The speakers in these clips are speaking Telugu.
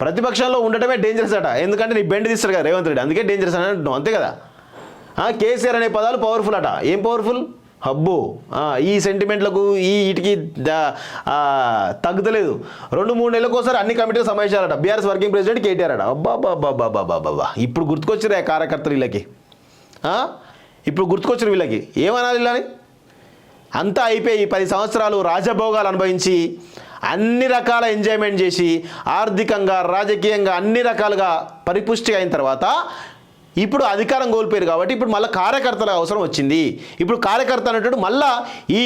ప్రతిపక్షంలో ఉండటమే డేంజరస్ అట. ఎందుకంటే నీ బెండ్ తీస్తాడు కదా రేవంత్ రెడ్డి. అందుకే డేంజరస్ అని అంటున్నావు. అంతే కదా? కేసీఆర్ అనే పదాలు పవర్ఫుల్ అట. ఏం పవర్ఫుల్ హబ్బు ఈ సెంటిమెంట్లకు ఈ వీటికి ద- తగ్గుతలేదు. రెండు మూడు నెలలకు ఒకసారి అన్ని కమిటీలు సమావేశాలట. బీఆర్ఎస్ వర్కింగ్ ప్రెసిడెంట్ కేటీఆర్ అట. అబ్బా బాబా బాబా బాబా ఇప్పుడు కార్యకర్తలు వీళ్ళకి? ఇప్పుడు గుర్తుకొచ్చారు వీళ్ళకి. ఏమనాలి వీళ్ళని? అంతా అయిపోయి పది సంవత్సరాలు రాజభోగాలు అనుభవించి అన్ని రకాల ఎంజాయ్మెంట్ చేసి ఆర్థికంగా రాజకీయంగా అన్ని రకాలుగా పరిపుష్టి అయిన తర్వాత ఇప్పుడు అధికారం కోల్పోయారు కాబట్టి ఇప్పుడు మళ్ళీ కార్యకర్తల అవసరం వచ్చింది. ఇప్పుడు కార్యకర్త అనేటప్పుడు మళ్ళా ఈ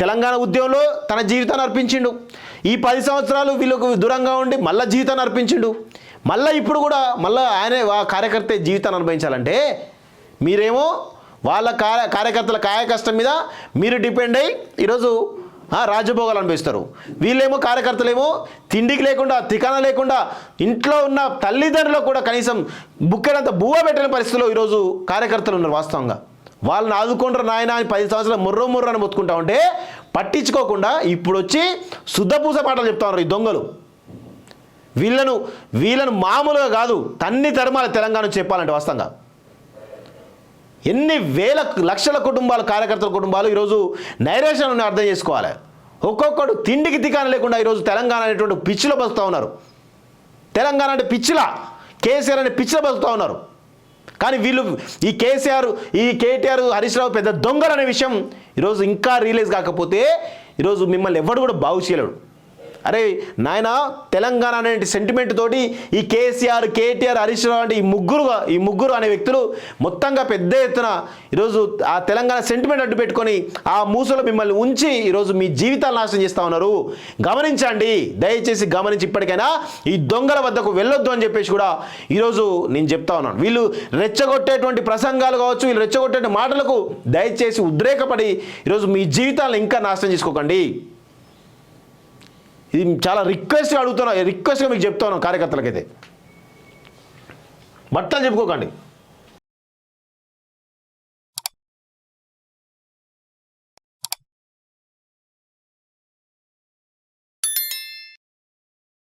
తెలంగాణ ఉద్యమంలో తన జీవితాన్ని అర్పించిండు. ఈ పది సంవత్సరాలు వీళ్ళకు దూరంగా ఉండి మళ్ళీ జీవితాన్ని అర్పించిండు. మళ్ళీ ఇప్పుడు కూడా మళ్ళీ ఆయనే ఆ కార్యకర్త జీవితాన్ని అనుభవించాలంటే మీరేమో వాళ్ళ కార్య కార్యకర్తల కాయ కష్టం మీద మీరు డిపెండ్ అయ్యి ఈరోజు రాజభోగాలు అనిపిస్తారు వీళ్ళేమో కార్యకర్తలేమో తిండికి లేకుండా తికాన లేకుండా ఇంట్లో ఉన్న తల్లిదండ్రులకు కూడా కనీసం బుక్కెడంత బువ్వ పెట్టిన పరిస్థితిలో ఈరోజు కార్యకర్తలు ఉన్నారు వాస్తవంగా. వాళ్ళని ఆదుకుంటారు నాయన అని పది సంవత్సరాలు ముర్రో ముర్ర అని మొత్తుకుంటా ఉంటే పట్టించుకోకుండా ఇప్పుడు వచ్చి శుద్ధపూస పాటలు చెప్తా ఉన్నారు ఈ దొంగలు. వీళ్ళను వీళ్ళను మామూలుగా కాదు తన్ని తరమాల తెలంగాణ చెప్పాలంటే వాస్తవంగా. ఎన్ని వేల లక్షల కుటుంబాలు కార్యకర్తల కుటుంబాలు ఈరోజు నైరేషన్ అర్థం చేసుకోవాలి. ఒక్కొక్కడు తిండికి తికాన లేకుండా ఈరోజు తెలంగాణ అనేటువంటి పిచ్చిలో బతుకుతూ ఉన్నారు. తెలంగాణ అంటే పిచ్చిలా. కేసీఆర్ అనే పిచ్చిలో బతుకుతూ ఉన్నారు. కానీ వీళ్ళు ఈ కేసీఆర్ ఈ కేటీఆర్ హరీష్ రావు పెద్ద దొంగలు అనే విషయం ఈరోజు ఇంకా రిలీజ్ కాకపోతే ఈరోజు మిమ్మల్ని ఎవడు కూడా బాగు చేయలేడు. అరే నాయన తెలంగాణ అనే సెంటిమెంట్ తోటి ఈ కేసీఆర్ కేటీఆర్ హరీష్ రావు అంటే ఈ ముగ్గురు ఈ ముగ్గురు అనే వ్యక్తులు మొత్తంగా పెద్ద ఎత్తున ఈరోజు ఆ తెలంగాణ సెంటిమెంట్ అడ్డు పెట్టుకొని ఆ మూసలో మిమ్మల్ని ఉంచి ఈరోజు మీ జీవితాలు నాశనం చేస్తూ ఉన్నారు. గమనించండి దయచేసి గమనించి ఇప్పటికైనా ఈ దొంగల వద్దకు వెళ్ళొద్దు అని చెప్పేసి కూడా ఈరోజు నేను చెప్తా ఉన్నాను. వీళ్ళు రెచ్చగొట్టేటువంటి ప్రసంగాలు కావచ్చు వీళ్ళు రెచ్చగొట్టే మాటలకు దయచేసి ఉద్రేకపడి ఈరోజు మీ జీవితాలను ఇంకా నాశనం చేసుకోకండి. ఇది చాలా రిక్వెస్ట్గా అడుగుతున్నాను రిక్వెస్ట్గా మీకు చెప్తాను కార్యకర్తలకైతే. బట్టలు చెప్పుకోకండి.